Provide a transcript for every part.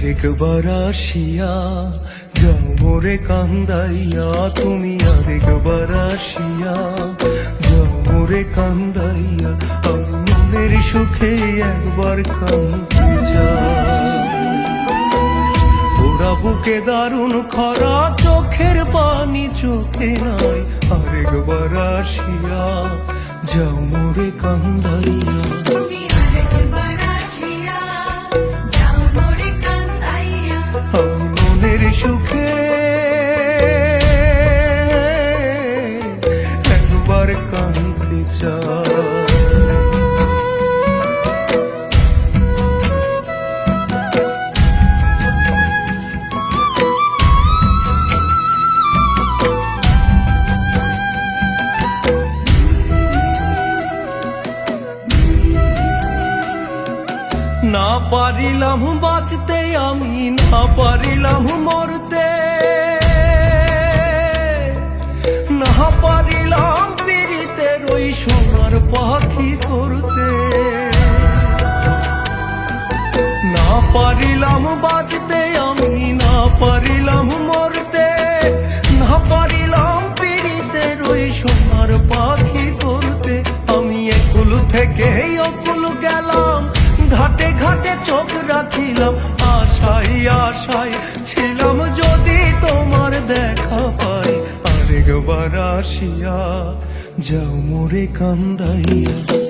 আরেকবার আসিয়া যাও কান্দাইয়া, তুমি আরেকবার আসিয়া যাও মোরে কান্দাইয়া, আমি মনের সুখে একবার কান্দতে চাই। ওরা বুকে দারুণ খরা, চোখের পানি চোখে নাই। আরেকবার আসিয়া যাও মোরে কান্দাইয়া। তুমি আরেকবার সুখে। একবার চাই। না পারিলাম বাঁচতে আমি না পারিলাম পাখি করতে। না পারিলাম বাঁচতে, আমি না পারিলাম মরতে। না পারিলাম পিড়িতে রই সোনার পাখি করতে আমি একুল থেকে অকুল গেলাম, ঘাটে ঘাটে চোখ রাখিলাম আশাই আশাই ছিলাম যদি তোমার দেখা পাই। আরেকবার আসিয়া যাও মোরে কান্দাইয়া।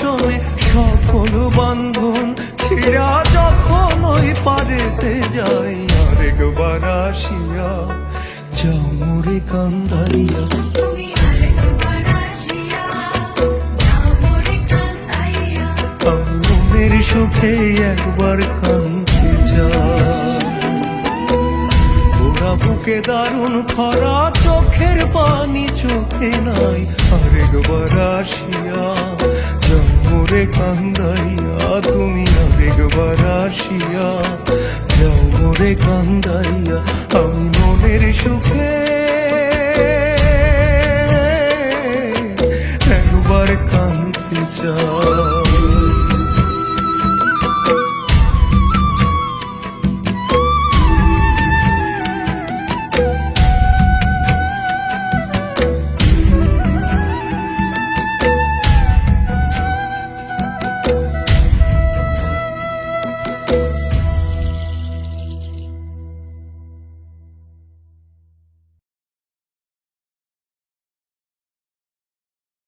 সঙ্গে সকল বান্ধন ছিড়া যখন ওই পারেতে যাই আরেকবার আসিয়া মোরে কান্দাইয়া মনের সুখে একবার কাঁদতে চাই। ওরা বুকে দারুণ খরা চোখের পানি চোখে নাই। আরেকবার আসিয়া জন্মরে কান্দাইয়া তুমি আরেকবার আসিয়া যাও মোরে কান্দাইয়া আমি মনের সুখে। একবার কান্দতে চাই